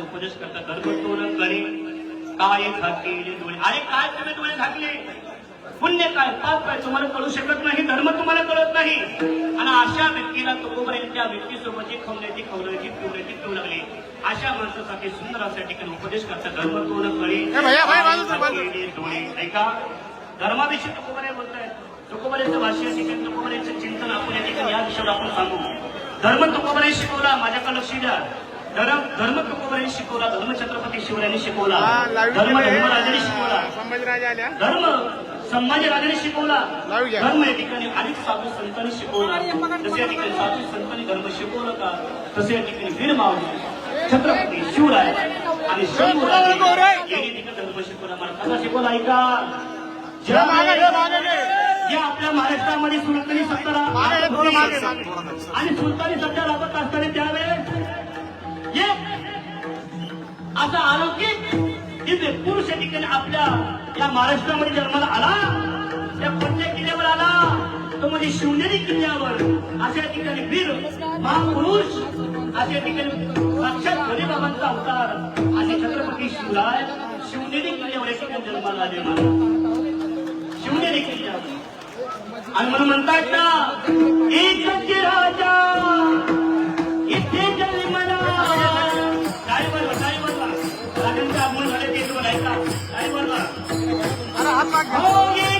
उपदेश करता न करे काय झाकेले डोळे? अरे काय तुम्ही डोळे झाकले? पुण्य काय? पाप काय? तुम्हाला कळू शकत नाही. धर्म तुम्हाला कळत नाही. आणि अशा व्यक्तीला तुकोबरेल त्या व्यक्तीसोबत जी खवण्याची खवण्याची पिवण्याची पिऊ लागली. अशा माणसासाठी सुंदर अशा ठिकाणी उपदेश करता धर्म तो न कळे ए भैया, भैया, बाजू सर, बाजू. झाकेले डोळे. ऐका. धर्माविषयी तुकोबरे बोलतायत तुकोबरेचं भाष्य ठिकाणी तुकोबरेचं चिंतन आपण या ठिकाणी या विषयावर आपण सांगू. धर्म तुकोबरे शिकवला माझ्याकडे लक्ष द्या. धर्म धर्म तुकोबरे शिकवला धर्म छत्रपती शिवरायांनी शिकवला धर्म धर्मराजांनी शिकवला. धर्म संभाजीराजांनी शिकवला. लावू घ्या. धर्म या ठिकाणी अनेक साधू संतांनी शिकवला. जसे या ठिकाणी साधू संतांनी धर्म शिकवलं का? तसे या ठिकाणी वीर मावली छत्रपती शिवराय आणि यांनी ठिकाणी धर्म शिकवला. मला कसा शिकवला ऐका? हे आपल्या महाराष्ट्रामध्ये सुलतानी सत्ता. आणि सुलतानी सत्ता राबत असताना त्यावेळेस ये. असा की दिव्य पुरुष या ठिकाणी आपल्या या महाराष्ट्रामध्ये जन्माला आला त्या कोणत्या किल्ल्यावर आला तो म्हणजे शिवनेरी किल्ल्यावर. अशा ठिकाणी वीर महापुरुष अशा ठिकाणी साक्षात गरीबाबांचा अवतार आणि छत्रपती शिवराय शिवनेरी किल्ल्यावर या ठिकाणी जन्माला आले शिवनेरी किल्ल्यावर. आणि म्हणून म्हणतात ना एकच राजा ते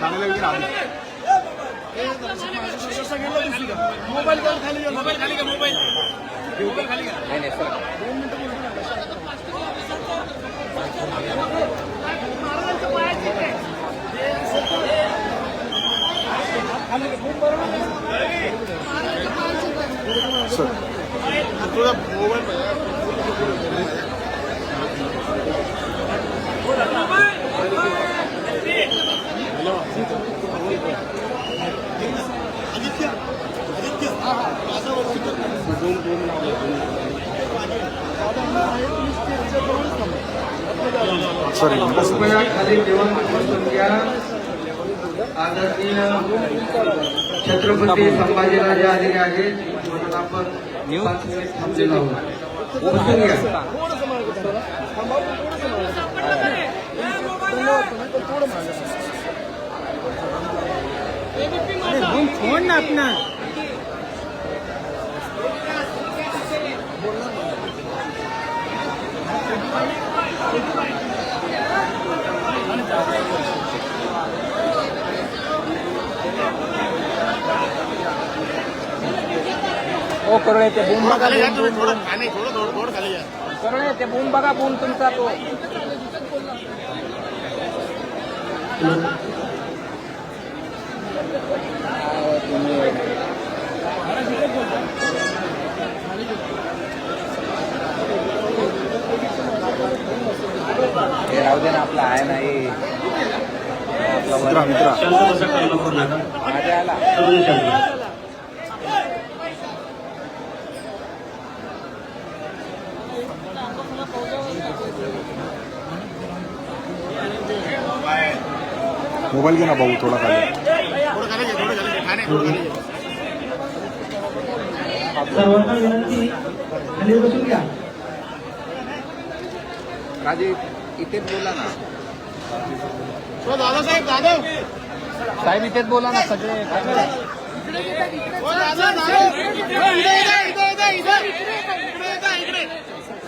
घे ना, आधी. मोबाईल खाली. मोबाईल खाली घे, मोबाईल मोबाईल खाली घे. सर तुझा मोबाईल सॉरी कृपया खाली जेवण बसून घ्या आदरणीय छत्रपती संभाजीराजे आलेले आहेत म्हणून आपण पाच मिनिट थांबलेलो आहोत बसून घ्या फ़ोन ना अपना। हो, करुणे ते बूम बघा बूम बूम. बूम करुणे ते बूम बघा बूम तुमचा तो. राहू दे ना आपला आहे नाही आपला मित्रा आला. मोबाईल घे ना भाऊ थोडा खाली. सर्वांना बसून घ्या. राजीव इथेच बोला ना. दादा साहेब दादा. साहेब इथेच बोला ना सगळे.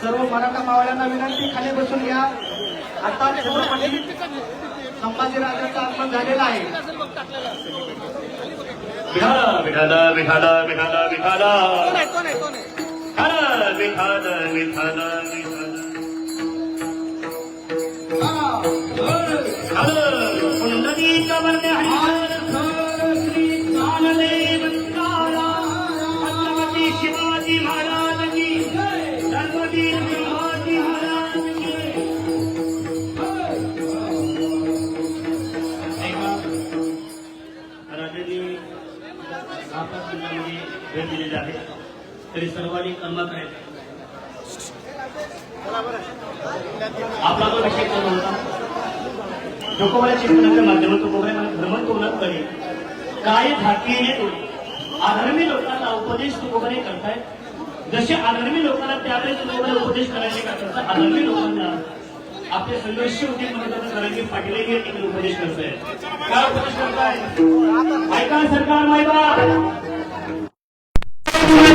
सर्व मराठा मावळ्यांना विनंती खाली बसून घ्या. आता संभाजीराजांचं आगमन झालेलं आहे. विठाला विठाला विठाला विठाला विठाला विठाला विठाला विठाला हरिहर शिवाजी महाराज की धर्मवीर तरी सर्वांनी कर्म करायचं आपला जो विषय चालू होता जोकोबाला शिक्षणाच्या माध्यमातून कोबरे भ्रमण करून करे काय धाकीने तो आधर्मी लोकांना उपदेश तुकोबरे करतायत जसे आधर्मी लोकांना त्यावेळेस तुकोबरे उपदेश करायचे का? तसं आधर्मी लोकांना आपले संघर्ष होते म्हणून सरंगी पाटील हे उपदेश करताय काय उपदेश करताय? ऐका सरकार मायबा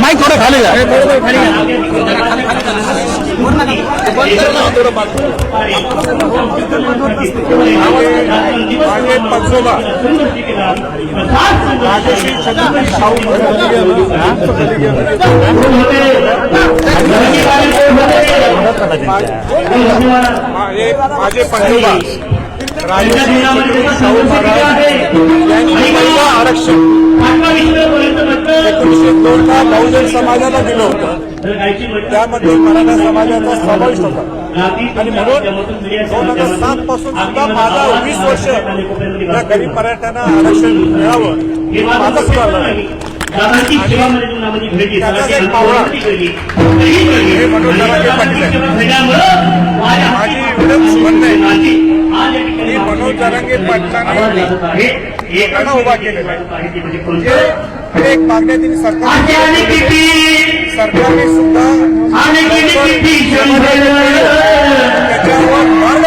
माईक थोडं खाली घ्या पंचोबा. छत्रपती शाहू माझे आरक्षण. एकोणीसशे दोन ला बहुजन समाजाला दिलं होतं. त्यामध्ये मराठा समाजाचा समावेश होता. आणि म्हणून दोन हजार सात पासून सुद्धा माझा वीस वर्ष या गरीब मराठ्यांना आरक्षण मिळावं. हे माझं सुद्धा लढा आहे. दादाची सेवा म्हणजे जीवनामध्ये घडली दादाची अल्पावधी घडली घडली दादाची सेवा घडल्यामुळं माझी आज या ठिकाणी मनोज तरंगे पाटलांनी एकानं उभा केलेला एक मागण्या सरकार सरकारने सुद्धा त्याच्यावर मार्ग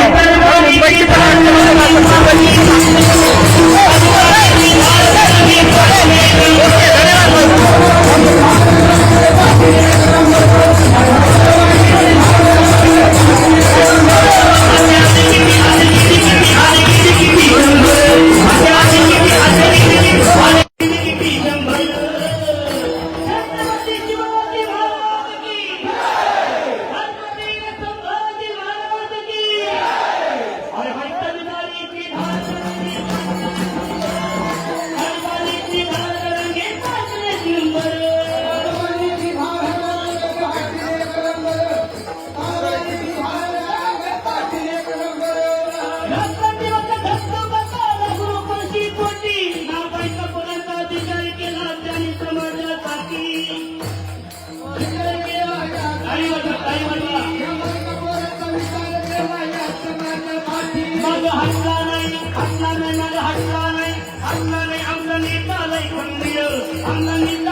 அண்ணனை அண்ணனை அண்ணனை தலை கொன்றியல் அண்ணனின்